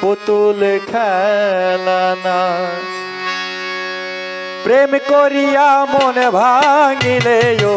পুতুল খেলা না। প্রেম করিয়া মনে ভাঙিলে ও।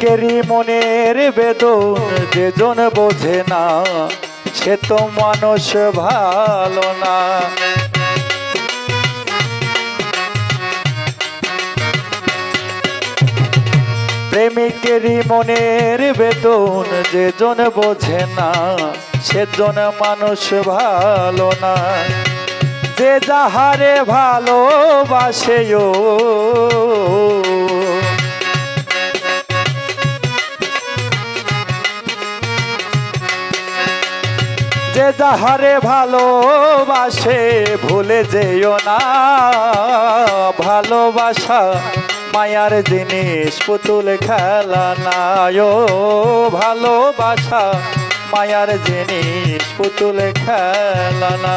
প্রেমিকেরই মনের বেদন যেজন বোঝে না। সে তো মানুষ ভালো না। প্রেমিকেরই মনের বেদন, যেজন বোঝে না। সেজন মানুষ ভালো না। যে যাহারে ভালোবাসে ও যে যাহারে ভালোবাসে, ভুলে যেও না। ভালোবাসা মায়ার জিনিস, পুতুল খেলা না ভালোবাসা মায়ার জিনিস, পুতুল খেলা না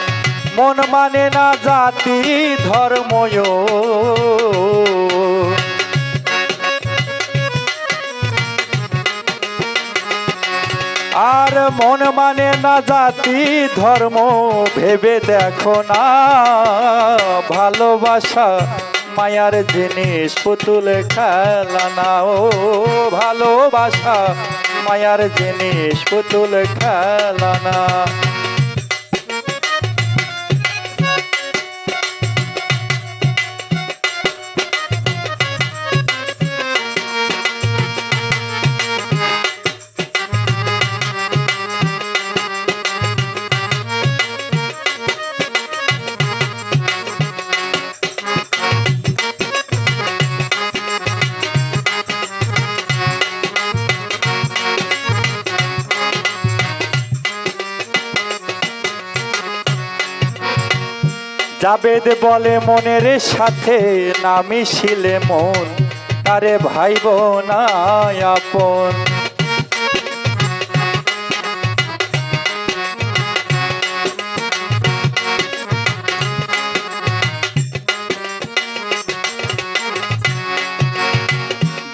মন মানে না জাতি, ধর্ময়। আর মন মানে না জাতি, ধর্ম, ভেবে দেখো না। ভালোবাসা মায়ার জিনিস, পুতুল খেলা না ও ভালোবাসা মায়ার জিনিস, পুতুল খেলা না জাবেদ বলে, মনের সাথে না মিশিলে মন? তারে ভাই না আপন।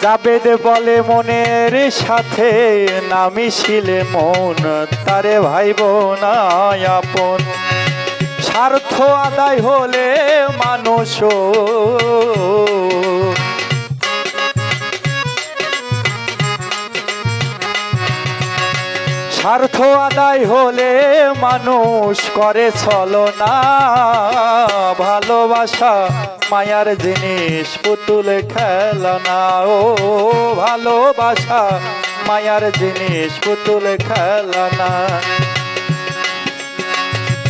জাবেদ বলে, মনের সাথে না মিশিলে মন? তারে ভাই না আপন। আদায় হলে মানুষ স্বার্থ আদায় হলে মানুষ করে ছলনা, ভালোবাসা মায়ার জিনিস, পুতুল খেলনা। ও ভালোবাসা মায়ার জিনিস, পুতুল খেলনা।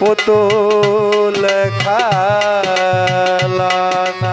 পুতুল খেলা না।